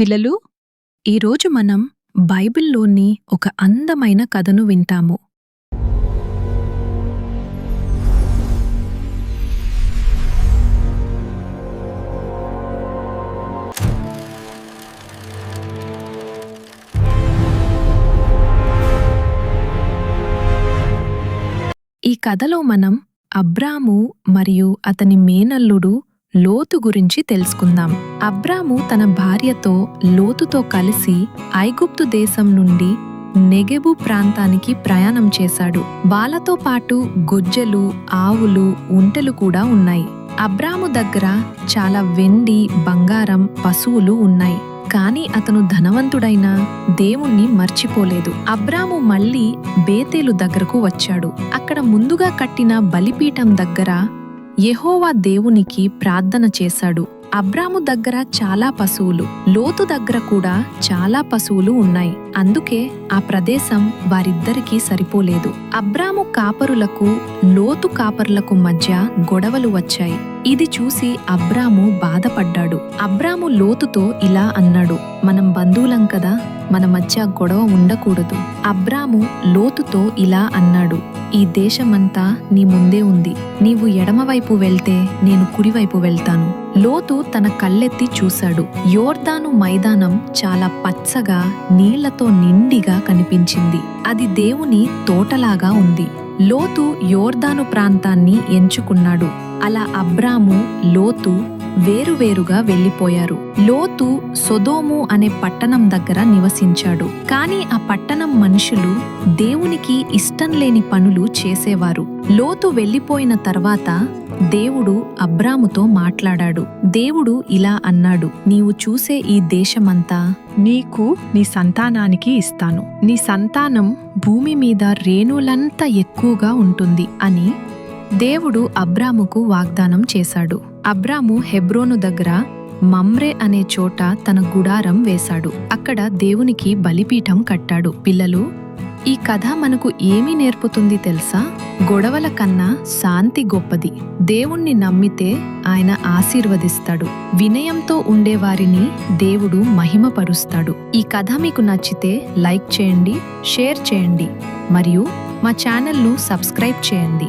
పిల్లలు ఈరోజు మనం బైబిల్లోని ఒక అందమైన కథను వింటాము. ఈ కథలో మనం అబ్రాము మరియు అతని మేనల్లుడు లోతు గురించి తెలుసుకుందాం. అబ్రాము తన భార్యతో లోతుతో కలిసి ఐగుప్తు దేశం నుండి నెగెబు ప్రాంతానికి ప్రయాణం చేశాడు. వాళ్ళతో పాటు గొజ్జెలు ఆవులు ఉంటలు కూడా ఉన్నాయి. అబ్రాము దగ్గర చాలా వెండి బంగారం పశువులు ఉన్నాయి. కానీ అతను ధనవంతుడైన దేవుణ్ణి మర్చిపోలేదు. అబ్రాము మళ్ళీ బేతేలు దగ్గరకు వచ్చాడు. అక్కడ ముందుగా కట్టిన బలిపీఠం దగ్గర యెహోవా దేవునికి ప్రార్థన చేశాడు. అబ్రాము దగ్గర చాలా పశువులు లోతు దగ్గర కూడా చాలా పశువులు ఉన్నాయి. అందుకే ఆ ప్రదేశం వారిద్దరికీ సరిపోలేదు. అబ్రాము కాపరులకు లోతు కాపరులకు మధ్య గొడవలు వచ్చాయి. ఇది చూసి అబ్రాము బాధపడ్డాడు. అబ్రాము లోతుతో ఇలా అన్నాడు మనం బంధువులం కదా మన మధ్య గొడవ ఉండకూడదు. అబ్రాము లోతుతో ఇలా అన్నాడు ఈ దేశమంతా నీ ముందే ఉంది. నీవు ఎడమవైపు వెళ్తే నేను కుడివైపు వెళ్తాను. లోతు తన కళ్ళెత్తి చూశాడు. యోర్దాను మైదానం చాలా పచ్చగా నీళ్ళతో నిండిగా కనిపించింది. అది దేవుని తోటలాగా ఉంది. లోతు యోర్దాను ప్రాంతాన్ని ఎంచుకున్నాడు. అలా అబ్రాము లోతు వేరువేరుగా వెళ్ళిపోయారు లోతు సొదోము అనే పట్టణం దగ్గర నివసించాడు. కాని ఆ పట్టణం మనుషులు దేవునికి ఇష్టం లేని పనులు చేసేవారు. లోతు వెళ్ళిపోయిన తర్వాత దేవుడు అబ్రాముతో మాట్లాడాడు. దేవుడు ఇలా అన్నాడు నీవు చూసే ఈ దేశమంతా నీకు నీ సంతానానికి ఇస్తాను. నీ సంతానం భూమి మీద రేణులంత ఎక్కువగా ఉంటుంది అని దేవుడు అబ్రాముకు వాగ్దానం చేశాడు. అబ్రాము హెబ్రోను దగ్గర మమ్రే అనే చోట తన గుడారం వేశాడు. అక్కడ దేవునికి బలిపీఠం కట్టాడు. పిల్లలు ఈ కథ మనకు ఏమి నేర్పుతుంది తెలుసా? గొడవల కన్నా శాంతి గొప్పది. దేవుణ్ణి నమ్మితే ఆయన ఆశీర్వదిస్తాడు. వినయంతో ఉండేవారిని దేవుడు మహిమపరుస్తాడు. ఈ కథ మీకు నచ్చితే లైక్ చేయండి షేర్ చేయండి మరియు మా ఛానల్ను సబ్స్క్రైబ్ చేయండి.